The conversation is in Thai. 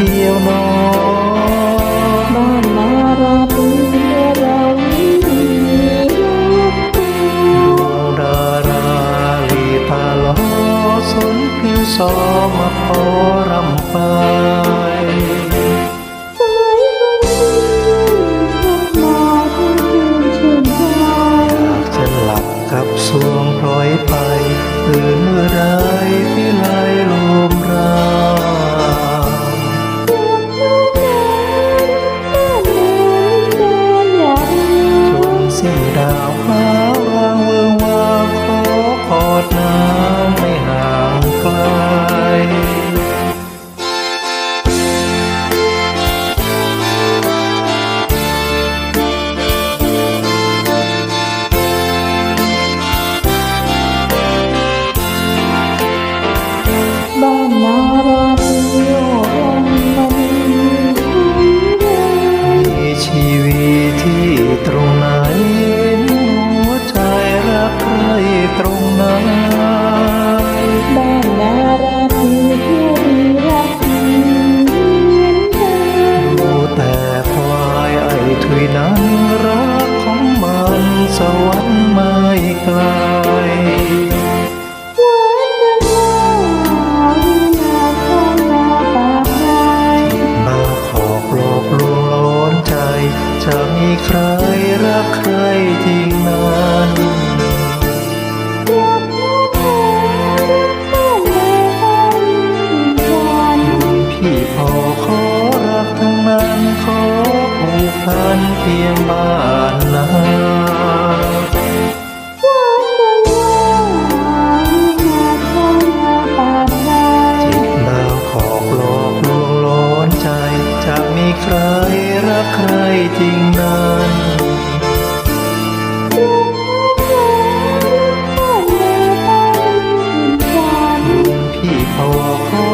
เที่ยวนอบ้านนาราตรีเรานี้มีรักดวงดาราลีตาลอสนผิวสอมาขอรำไปสายคนนี้พัดมาทั้งคืนชื่นใจอยากจะหลับกับสวงพลอยไปตื่นเมื่อไรพี่ สิ้นดาวฟ้าวางเวิงวางขอขอดน้ำไม่ห่างไกลบ้านนาราตรีโอวันมันมีมีชีวิตที่ตรง ต ผูกพันเพียงบ้านนาจิตดาวขอกหลอกลวงล้อนใจจะมีใครรักใครจริงนั้นพี่พอขอ